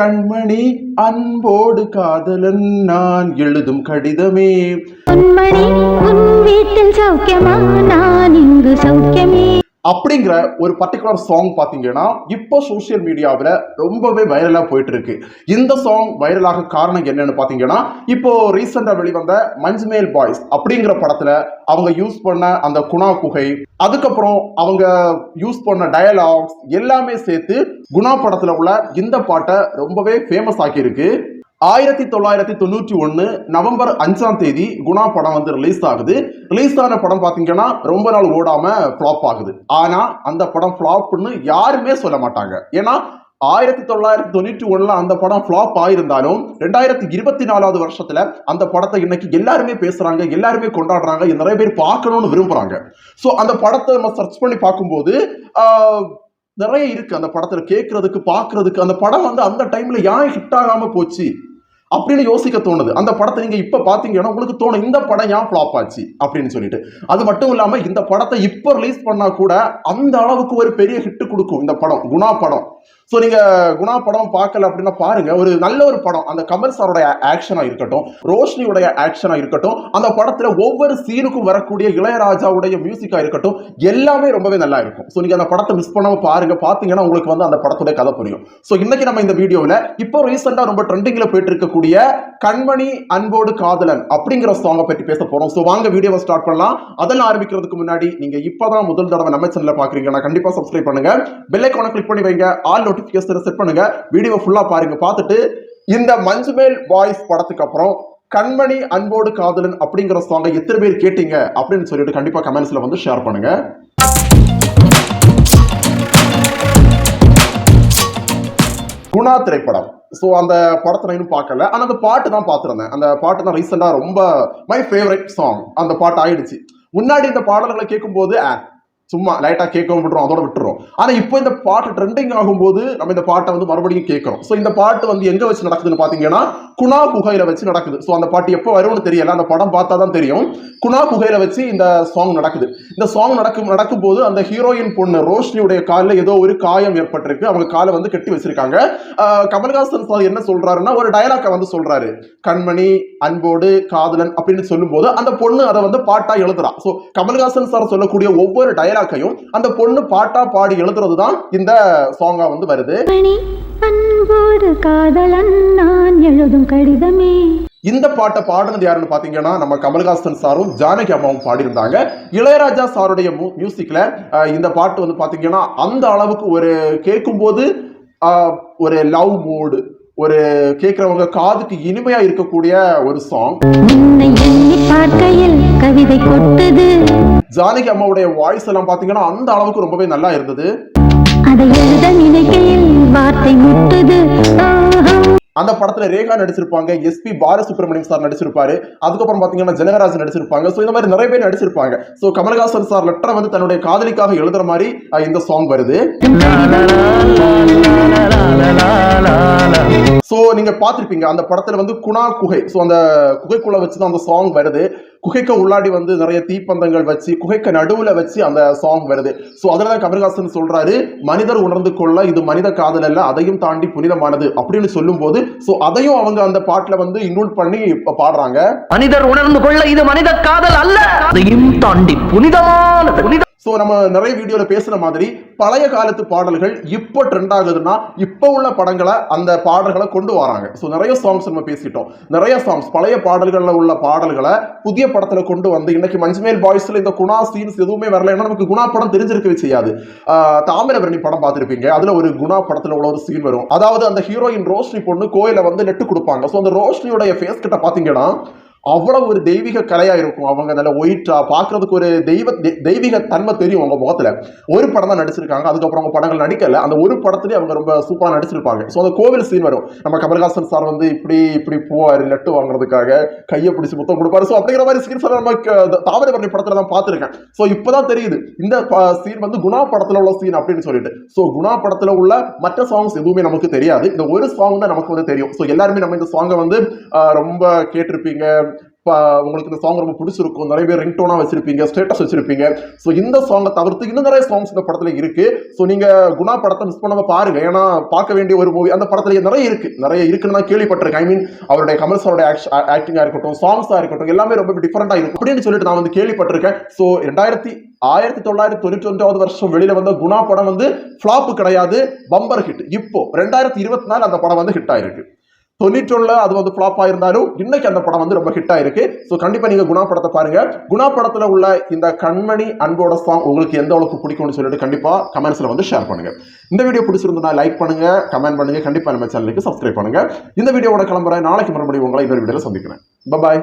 கண்மணி அன்போடு காதலன் நான் எழுதும் கடிதமே. கண்மணி உன் வீட்டில் சௌக்கியமா? நான் இங்கு சௌக்கியமே. அப்படிங்கிற ஒரு பர்டிகுலர் சாங் பார்த்தீங்கன்னா இப்போ சோஷியல் மீடியாவில் ரொம்பவே வைரலாக போயிட்டு இருக்கு இந்த சாங் வைரலாக காரணம் என்னன்னு பார்த்தீங்கன்னா இப்போ ரீசெண்டாக வெளிவந்த மஞ்சுமேல் பாய்ஸ் அப்படிங்கிற படத்தில் அவங்க யூஸ் பண்ண அந்த குணா குகை அதுக்கப்புறம் அவங்க யூஸ் பண்ண டயலாக்ஸ் எல்லாமே சேர்த்து குணா படத்தில் உள்ள இந்த பாட்டை ரொம்பவே ஃபேமஸ் ஆக்கியிருக்கு. ஆயிரத்தி தொள்ளாயிரத்தி தொண்ணூற்றி ஒன்று நவம்பர் அஞ்சாம் தேதி குணா படம் வந்து ரிலீஸ் ஆகுது. ரிலீஸ் ஆன படம் பார்த்தீங்கன்னா ரொம்ப நாள் ஓடாம ஃப்ளாப் ஆகுது. ஆனால் அந்த படம் ஃப்ளாப்னு யாருமே சொல்ல மாட்டாங்க. ஏன்னா ஆயிரத்தி தொள்ளாயிரத்தி தொண்ணூற்றி ஒன்றில் அந்த படம் ஃப்ளாப் ஆயிருந்தாலும் ரெண்டாயிரத்தி இருபத்தி நாலாவது வருஷத்தில் அந்த படத்தை இன்னைக்கு எல்லாருமே பேசுகிறாங்க எல்லாருமே கொண்டாடுறாங்க நிறைய பேர் பார்க்கணும்னு விரும்புகிறாங்க ஸோ அந்த படத்தை நம்ம சர்ச் பண்ணி பார்க்கும்போது நிறைய இருக்குது அந்த படத்தில் கேட்கறதுக்கு பார்க்கறதுக்கு அந்த படம் வந்து அந்த டைமில் ஏன் ஹிட் ஆகாமல் போச்சு? அப்படின்னு யோசிக்க தோணுது. அந்த படத்தை நீங்க இப்ப பாத்தீங்கன்னா உங்களுக்கு தோணும் இந்த படம் ஏன் ஃபிளாப் ஆச்சு? அப்படின்னு சொல்லிட்டு. அது மட்டும் இல்லாம இந்த படத்தை இப்ப ரிலீஸ் பண்ணா கூட அந்த அளவுக்கு ஒரு பெரிய ஹிட் கொடுக்கும் இந்த படம் குணா படம். ஸோ நீங்க குணா படம் பார்க்கல அப்படின்னா பாருங்க ஒரு நல்ல ஒரு படம். அந்த கமல் சாரோடைய ஆக்ஷனாக இருக்கட்டும் ரோஷினியுடைய ஆக்ஷனாக இருக்கட்டும் அந்த படத்தில் ஒவ்வொரு சீனுக்கும் வரக்கூடிய இளையராஜாவுடைய மியூசிக்காக இருக்கட்டும் எல்லாமே ரொம்பவே நல்லா இருக்கும். ஸோ நீங்க அந்த படத்தை மிஸ் பண்ணாமல் பாருங்க. பார்த்தீங்கன்னா உங்களுக்கு வந்து அந்த படத்துடைய கதை புரியும். ஸோ இன்னைக்கு நம்ம இந்த வீடியோவில் இப்போ ரீசெண்டாக ரொம்ப ட்ரெண்டிங்கில் போயிட்டு இருக்கக்கூடிய கண்மணி அன்போடு காதலன் அப்படிங்கிற சாங்கை பற்றி பேச போகிறோம் ஸோ வாங்க வீடியோவை ஸ்டார்ட் பண்ணலாம். அதெல்லாம் ஆரம்பிக்கிறதுக்கு முன்னாடி நீங்க இப்பதான் முதல் தடவை நம்ம சேனலில் பார்க்குறீங்கன்னா கண்டிப்பாக சப்ஸ்கிரைப் பண்ணுங்க. பெல்லைக்கான கிளிக் பண்ணி வைங்க. ஆல் நோட்டிபிகேஷன் செட் பண்ணுங்க. வீடியோ ஃபுல்லா பாருங்க. பார்த்துட்டு இந்த மஞ்சுமேல் பாய்ஸ் படத்துக்கு அப்புறம் கண்மணி அன்போடு காதலன் அப்படிங்கிற சாங்கை எத்தனை பேர் கேட்டீங்க? அப்படின்னு சொல்லிட்டு கண்டிப்பா கமெண்ட்ஸ்ல வந்து ஷேர் பண்ணுங்க. குணா திரைப்படம். ஸோ அந்த படத்தை நான் இன்னும் பார்க்கல. ஆனால் அந்த பாட்டு தான் பார்த்துருந்தேன். அந்த பாட்டு தான் ரீசெண்டாக ரொம்ப மை ஃபேவரட் சாங் அந்த பாட்டு ஆயிடுச்சு. முன்னாடி இந்த பாடல்களை கேட்கும்போது சும்மா லைட்டாக கேட்கவும் விட்டுரும் அதோட விட்டுரும் ஆனால் இப்போ இந்த பாட்டு ட்ரெண்டிங் ஆகும்போது நம்ம இந்த பாட்டை வந்து மறுபடியும் கேட்குறோம். ஸோ இந்த பாட்டு வந்து எங்கே வச்சு நடக்குதுன்னு பார்த்தீங்கன்னா குணா குகையில வச்சு நடக்குது. ஸோ அந்த பாட்டு எப்போ வரும்னு தெரியல. அந்த படம் பார்த்தா தான் தெரியும். குணா குகையில வச்சு இந்த சாங் நடக்குது. இந்த சாங் நடக்கும் நடக்கும்போது அந்த ஹீரோயின் பொண்ணு ரோஷினியுடைய காலில் ஏதோ ஒரு காயம் ஏற்பட்டிருக்கு. அவங்க காலை வந்து கட்டி வச்சிருக்காங்க. கமல்ஹாசன் சார் என்ன சொல்றாருன்னா ஒரு டயலாக்கை வந்து சொல்றாரு. கண்மணி அன்போடு காதலன் அப்படின்னு சொல்லும்போது அந்த பொண்ணு அதை வந்து பாட்டா எழுதுறா. ஸோ கமல்ஹாசன் சார் சொல்லக்கூடிய ஒவ்வொரு டயலாக்கையும் அந்த பொண்ணு பாட்டா பாடி எழுதுறது தான் இந்த சாங்கா வந்து வருது. அன்போடு காதலன் நான் எழுதும் கடிதமே. இந்த பாட்டை பாடினது யாருன்னு பாத்தீங்கன்னா நம்ம கமல்ஹாசன் சாரும் ஜானகி அம்மாவும் பாடியிருந்தாங்க. இளையராஜா சாருடைய மியூ- மியூசிக்ல அஹ், இந்த பாட்டு வந்து பாத்தீங்கன்னா அந்த அளவுக்கு ஒரு கேட்கும்போது ஒரு லவ் மூடு ஒரு கேட்குறவங்க காதுக்கு இனிமையா இருக்கக்கூடிய ஒரு சாங் கவிதை கொட்டுது. ஜானகி அம்மாவுடைய வாய்ஸ் எல்லாம் பாத்தீங்கன்னா அந்த அளவுக்கு ரொம்பவே நல்லா இருந்தது. அதை எழுத நினைக்கையில் வார்த்தை முட்டுது. அந்த படத்துல ரேகா நடிச்சிருப்பாங்க எஸ்பி பாலசுப்ரமணியம் சார் நடிச்சிருப்பாரு. அதுக்கப்புறம் பாத்தீங்கன்னா ஜனகராஜ் நடிச்சிருப்பாங்க. ஸோ இந்த மாதிரி நிறைய பேர் நடிச்சிருப்பாங்க. ஸோ கமல்ஹாசன் சார் லெட்டரை வந்து தன்னுடைய காதலிக்காக எழுதுற மாதிரி இந்த சாங் வருது. ஸோ நீங்க பாத்திருப்பீங்க அந்த படத்துல வந்து குணா குகை. ஸோ அந்த குகைக்குள்ள வச்சு தான் அந்த சாங் வருது. குகைக்கு உள்ளாடி வந்து நிறைய தீப்பந்தங்கள் வச்சு குகைக்கு நடுவுல வச்சு அந்த சாங் வருது. ஸோ அதில் தான் கமல்ஹாசன் சொல்றாரு மனிதர் உணர்ந்து கொள்ள இது மனித காதல் அல்ல அதையும் தாண்டி புனிதமானது அப்படின்னு சொல்லும்போது ஸோ அதையும் அவங்க அந்த பாட்டுல வந்து இன்க்ளூட் பண்ணி பாடுறாங்க. மனிதர் உணர்ந்து கொள்ள இது மனித காதல் அல்ல அதையும் தாண்டி புனிதமானது. புனித ஸோ நம்ம நிறைய வீடியோவில் பேசுகிற மாதிரி பழைய காலத்து பாடல்கள் இப்போ ட்ரெண்ட் ஆகுதுன்னா இப்போ உள்ள படங்களை அந்த பாடல்களை கொண்டு வராங்க. ஸோ நிறைய சாங்ஸ் நம்ம பேசிட்டோம். நிறைய சாங்ஸ் பழைய பாடல்களில் உள்ள பாடல்களை புதிய படத்தில் கொண்டு வந்து இன்னைக்கு மஞ்சுமேல் பாய்ஸில் இந்த குணா சீன்ஸ் எதுவுமே வரலைன்னா நமக்கு குணா படம் தெரிஞ்சிருக்கவே செய்யாது. தாமிரபரணி படம் பார்த்துருப்பீங்க. அதில் ஒரு குணா படத்தில் உள்ள ஒரு சீன் வரும். அதாவது அந்த ஹீரோயின் ரோஷினி பொண்ணு கோயிலை வந்து நெட்டு கொடுப்பாங்க. ஸோ அந்த ரோஷினியோடைய ஃபேஸ் கிட்ட பார்த்தீங்கன்னா அவ்வளவு ஒரு தெய்வீக கலையா இருக்கும் அவங்க நல்ல ஒயிட்டா பாக்குறதுக்கு ஒரு தெய்வ தெய்வீக தன்மை தெரியும் அவங்க முகத்துல. ஒரு படம் தான் நடிச்சிருக்காங்க. அதுக்கப்புறம் அவங்க படங்கள் நடிக்கல. அந்த ஒரு படத்துலயே அவங்க ரொம்ப சூப்பரா நடிச்சிருப்பாங்க. ஸோ அந்த கோவில் சீன் வரும். நம்ம கமல்ஹாசன் சார் வந்து இப்படி இப்படி போவாரு லட்டு வாங்குறதுக்காக. கையை பிடிச்சி முத்தம் கொடுப்பாரு. ஸோ அப்படிங்கிற மாதிரி சீன்ஸ் எல்லாம் நம்ம க- தாமிரபரணி படத்துல தான் பார்த்துருக்கேன். ஸோ இப்பதான் தெரியுது. இந்த சீன் வந்து குணா படத்துல உள்ள சீன் அப்படின்னு சொல்லிட்டு. ஸோ குணா படத்துல உள்ள மற்ற சாங்ஸ் எதுவுமே நமக்கு தெரியாது. இந்த ஒரு சாங் தான் நமக்கு வந்து தெரியும். ஸோ எல்லாருமே நம்ம இந்த சாங்கை வந்து ரொம்ப கேட்டிருப்பீங்க. இப்போ உங்களுக்கு இந்த சாங் ரொம்ப பிடிச்சிருக்கும். நிறைய பேர் ரிங்டோனா வச்சிருப்பீங்க ஸ்டேட்டஸ் வச்சிருப்பீங்க. ஸோ இந்த சாங்கை தவிர்த்து இன்னும் நிறைய சாங்ஸ் இந்த படத்தில் இருக்கு. ஸோ நீங்க குணா படத்தை மிஸ் பண்ணாம பாருங்க. ஏன்னா பார்க்க வேண்டிய ஒரு மூவி அந்த படத்துல நிறைய இருக்கு. நிறைய இருக்குன்னு தான் கேள்விப்பட்டிருக்கேன். ஐ மீன் அவருடைய கமல் சாரோட ஆக்டிங்காக இருக்கட்டும் சாங்ஸாக இருக்கட்டும் எல்லாமே ரொம்ப டிஃப்ரெண்டாக இருக்கும். அப்படின்னு சொல்லிட்டு நான் வந்து கேள்விப்பட்டிருக்கேன். ஸோ ரெண்டாயிரத்தி ஆயிரத்தி தொள்ளாயிரத்தி தொண்ணூற்றி ஒன்றாவது வருஷம் வெளியில வந்த குணா படம் வந்து ஃபிளாப் கிடையாது பம்பர் ஹிட் இப்போ ரெண்டாயிரத்தி இருபத்தி நாலு அந்த படம் வந்து ஹிட் ஆயிருக்கு. தொண்ணூற்றொன்னுல அது வந்து ஃப்ளாப் ஆயிருந்தாலும் இன்னைக்கு அந்த படம் வந்து ரொம்ப ஹிட் ஆயிருக்கு. ஸோ கண்டிப்பா நீங்க குணா படத்தை பாருங்க. குணா படத்துல உள்ள இந்த கண்மணி அன்போட சாங் உங்களுக்கு எந்த அளவுக்கு பிடிக்கும்னு சொல்லிட்டு கண்டிப்பா கமெண்ட்ஸ்ல வந்து ஷேர் பண்ணுங்க. இந்த வீடியோ பிடிச்சிருந்தா லைக் பண்ணுங்க கமெண்ட் பண்ணுங்க. கண்டிப்பா நம்ம சேனலுக்கு சப்ஸ்கிரைப் பண்ணுங்க. இந்த வீடியோவோட கிளம்புறேன். நாளைக்கு மறுபடியும் உங்களை இன்னொரு வீடியோல சந்திக்கிறேன். பாய்